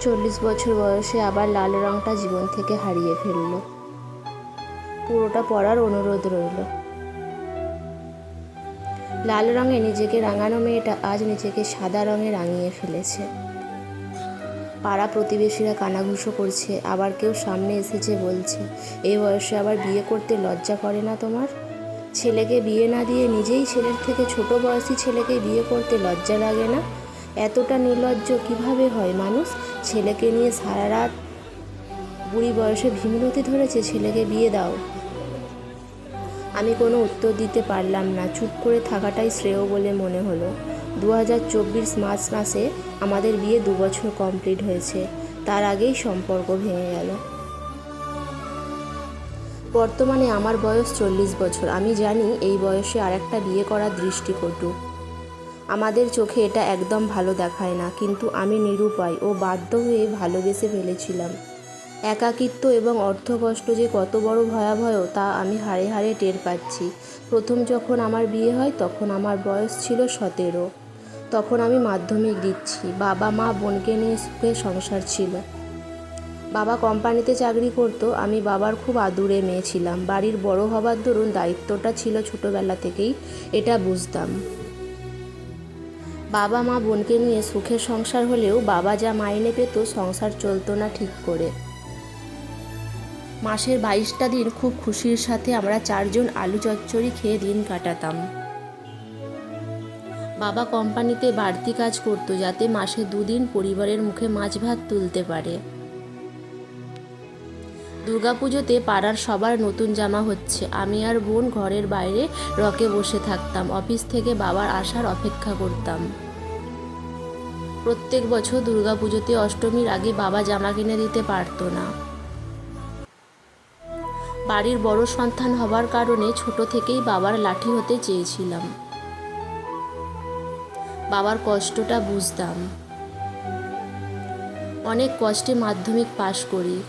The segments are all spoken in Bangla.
চল্লিশ বছর বয়সে আবার লাল রঙটা জীবন থেকে হারিয়ে ফেলল। পুরোটা পড়ার অনুরোধ রইল। লাল রঙে নিজেকে রাঙানো মেয়েটা আজ নিজেকে সাদা রঙে রাঙিয়ে ফেলেছে। পাড়া প্রতিবেশীরা কানাঘুষো করছে, আবার কেউ সামনে এসেছে বলছে এই বয়সে আবার বিয়ে করতে লজ্জা করে না তোমার? ছেলেকে বিয়ে না দিয়ে নিজেই ছেলের থেকে ছোট বয়সী ছেলেকে বিয়ে করতে লজ্জা লাগে না? এতটা নির্লজ্জ কীভাবে হয় মানুষ? ছেলেকে নিয়ে সারা রাত বুড়ি বয়সে ভীমরতি ধরেছে, ছেলেকে বিয়ে দাও। আমি কোনো উত্তর দিতে পারলাম না। চুপ করে থাকাটাই শ্রেয় বলে মনে হলো। দু হাজার চব্বিশ মার্চ মাসে আমাদের বিয়ে দু বছর কমপ্লিট হয়েছে। তার আগেই সম্পর্ক ভেঙে গেল। বর্তমানে আমার বয়স চল্লিশ বছর। আমি জানি এই বয়সে আর একটা বিয়ে করার দৃষ্টিকটু। আমাদের চোখে এটা একদম ভালো দেখায় না, কিন্তু আমি নিরুপায় ও বাধ্য হয়ে ভালোবেসে ফেলেছিলাম। একাকিত্ব এবং অর্থকষ্ট যে কত বড় ভয়াবহ, তা আমি হাড়ে হাড়ে টের পাচ্ছি। প্রথম যখন আমার বিয়ে হয়, তখন আমার বয়স ছিল সতেরো। তখন আমি মাধ্যমিক দিচ্ছি। বাবা, মা, বোনকে নিয়ে সুখে সংসার ছিল। বাবা কোম্পানিতে চাকরি করতো। আমি বাবার খুব আদুরে মেয়ে ছিলাম। বাড়ির বড় হবার দরুন দায়িত্বটা ছিল ছোটোবেলা থেকেই, এটা বুঝতাম। বাবা মা বোনকে নিয়ে সুখের সংসার হলেও বাবা যা মাইনে পেত, সংসার চলতো না ঠিক করে। মাসের বাইশটা দিন খুব খুশির সাথে আমরা চারজন আলু চচ্চড়ি খেয়ে দিন কাটাতাম। বাবা কোম্পানিতে বাড়তি কাজ করতো যাতে মাসে দুদিন পরিবারের মুখে মাছ ভাত তুলতে পারে। দুর্গাপুজোতে পাড়ার সবার নতুন জামা হচ্ছে। আমি আর বোন ঘরের বাইরে রকে বসে থাকতাম, অফিস থেকে বাবার আসার অপেক্ষা করতাম। প্রত্যেক বছর দুর্গাপুজোতে অষ্টমীর আগে বাবা জামা কিনে দিতে পারতো না। বাড়ির বড় সন্তান হবার কারণে ছোট থেকেই বাবার লাঠি হতে চেয়েছিলাম। বাবার কষ্টটা বুঝতাম। অনেক কষ্টে মাধ্যমিক পাশ করি।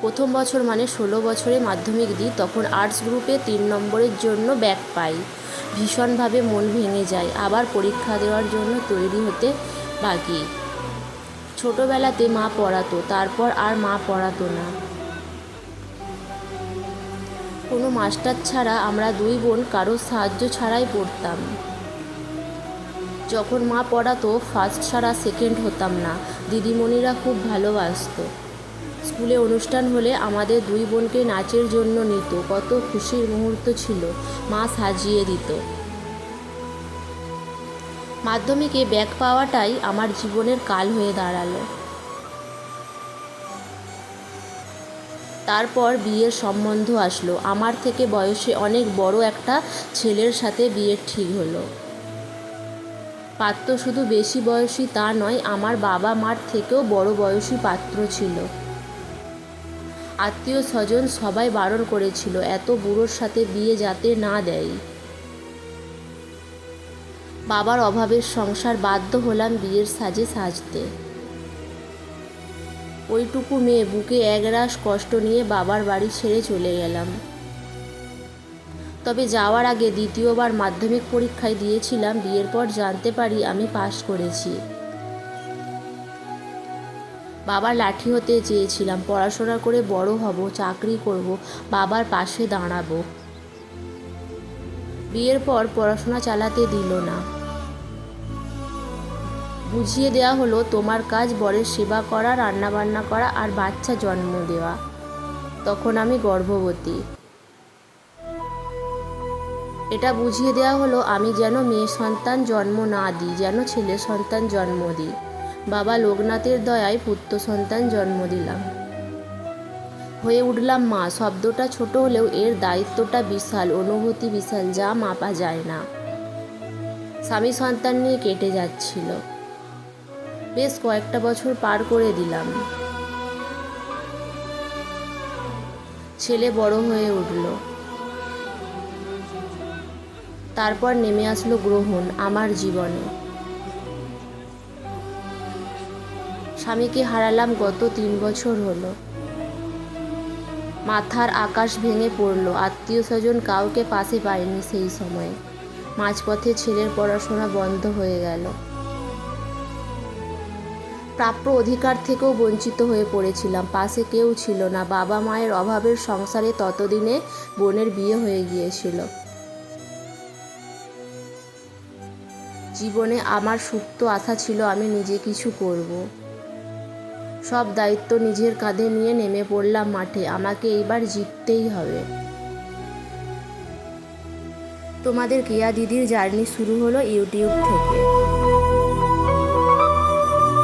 প্রথম বছর মানে ষোলো বছরে মাধ্যমিক দিই, তখন আর্টস গ্রুপে তিন নম্বরের জন্য ব্যাক পাই। ভীষণভাবে মন ভেঙে যায়, আবার পরীক্ষা দেওয়ার জন্য তৈরি হতে বাকি। ছোটোবেলাতে মা পড়াতো, তারপর আর মা পড়াতো না। কোনো মাস্টার ছাড়া আমরা দুই বোন কারোর সাহায্য ছাড়াই পড়তাম। যখন মা পড়াতো ফার্স্ট ছাড়া সেকেন্ড হতাম না। দিদিমণিরা খুব ভালোবাসতো। স্কুলে অনুষ্ঠান হলে আমাদের দুই বোনকে নাচের জন্য নিত। কত খুশির মুহূর্ত ছিল। মা সাজিয়ে দিত। মাধ্যমিকে ব্যাক পাওয়াটাই আমার জীবনের কাল হয়ে দাঁড়াল। তারপর বিয়ের সম্বন্ধ আসলো। আমার থেকে বয়সে অনেক বড় একটা ছেলের সাথে বিয়ের ঠিক হলো। পাত্র শুধু বেশি বয়সী তা নয়, আমার বাবা মার থেকেও বড় বয়সী পাত্র ছিল। আত্মীয় স্বজন সবাই বারণ করেছিল, এত বুড়োর সাথে বিয়ে যাতে না দেয়। বাবার অভাবের সংসার বাধ্য হলাম বিয়ের সাজে সাজতে। ওইটুকু মেয়ে বুকে একরাশ কষ্ট নিয়ে বাবার বাড়ি ছেড়ে চলে গেলাম। তবে যাওয়ার আগে দ্বিতীয়বার মাধ্যমিক পরীক্ষায় দিয়েছিলাম, বিয়ের পর জানতে পারি আমি পাশ করেছি। বাবার লাঠি হতে চেয়েছিলাম, পড়াশোনা করে বড় হব, চাকরি করব, বাবার পাশে দাঁড়াবো। বিয়ের পর পড়াশোনা চালাতে দিল না। বুঝিয়ে দেওয়া হলো, তোমার কাজ বরের সেবা করা, রান্নাবান্না করা আর বাচ্চা জন্ম দেওয়া। তখন আমি গর্ভবতী। এটা বুঝিয়ে দেওয়া হলো, আমি যেন মেয়ে সন্তান জন্ম না দিই, যেন ছেলে সন্তান জন্ম দিই। বাবা লোকনাথের দয়ায় পুত্র সন্তান জন্ম দিলাম। হয়ে উঠলাম মা। শব্দটা ছোট হলেও এর দায়িত্বটা বিশাল, অনুভূতি বিশাল, যা মাপা যায় না। স্বামী সন্তান নিয়ে কেটে যাচ্ছিল। বেশ কয়েকটা বছর পার করে দিলাম। ছেলে বড় হয়ে উঠল। তারপর নেমে আসলো গ্রহণ, আমার জীবনে। স্বামীকে হারালাম গত তিন বছর হলো। মাথার আকাশ ভেঙে পড়ল, আত্মীয় স্বজন কাউকে পাশে পায়নি সেই সময়ে। মাঝপথে ছেলের পড়াশোনা বন্ধ হয়ে গেল। প্রাপ্য অধিকার থেকেও বঞ্চিত হয়ে পড়েছিলাম, পাশে কেউ ছিল না। বাবা মায়ের অভাবের সংসারে ততদিনে বোনের বিয়ে হয়ে গিয়েছিল। জীবনে আমার সুপ্ত আশা ছিল আমি নিজে কিছু করব। সব দায়িত্ব নিজের কাঁধে নিয়ে নেমে পড়লাম মাঠে। আমাকে এইবার জিততেই হবে। তোমাদের কেয়া দিদির জার্নি শুরু হলো ইউটিউব থেকে।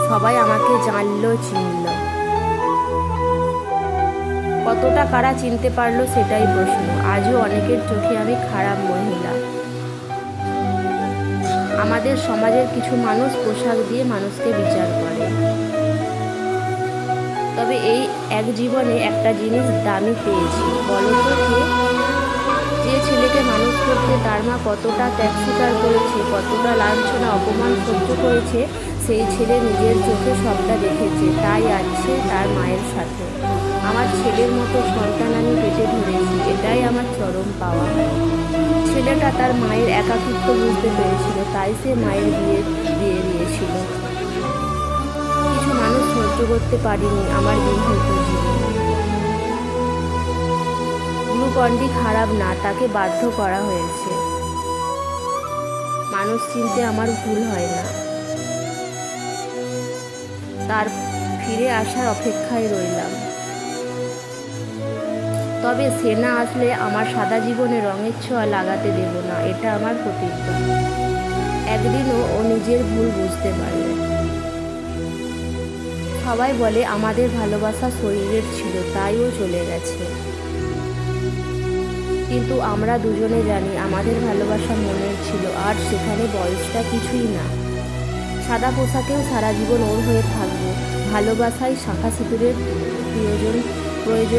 সবাই আমাকে জানলো, চিনল। কতটা কারা চিনতে পারল সেটাই প্রশ্ন। আজও অনেকের চোখে আমি খারাপ মহিলা। আমাদের সমাজের কিছু মানুষ পোশাক দিয়ে মানুষকে বিচার করে। তবে এই এক জীবনে একটা জিনিস দামি পেয়েছি। বলো? যে ছেলেকে মানুষ করতে তার মা কতটা ত্যাগ স্বীকার করেছে, কতটা লাঞ্ছনা, অপমান সহ্য করেছে, সেই ছেলে নিজের চোখে সবটা দেখেছে। তাই আছে তার মায়ের সাথে। আমার ছেলের মতো সন্তান আমি পেটে ধরেছি, এটাই আমার চরম পাওয়া। ছেলেটা তার মায়ের একাকিত্ব বুঝতে পেরেছিল, তাই সে মায়ের বিয়ে দিয়ে দিয়েছিল। সহ্য করতে পারিনি আমার বিবাহিত গ্লুকন্ডি খারাপ না তাকে বাধ্য করা হয়েছে। মানুষ চিনতে আমার ভুল হয় না। তার ফিরে আসার অপেক্ষায় রইলাম। তবে সে না আসলে আমার সাদা জীবনে রঙের ছোঁয়া লাগাতে দেব না, এটা আমার প্রতিজ্ঞা একদিনও ও নিজের ভুল বুঝতে পারবে। সবাই বলে আমাদের ভালোবাসা শরীরের ছিল, তাইও চলে গেছে। কিন্তু আমরা দুজনে জানি আমাদের ভালোবাসা মনের ছিল, আর সেখানে বয়সটা কিছুই না। সাদা পোশাকেও সারা জীবন ওর হয়ে থাকব। ভালোবাসায় শাখা সিঁদুরের প্রয়োজন প্রয়োজন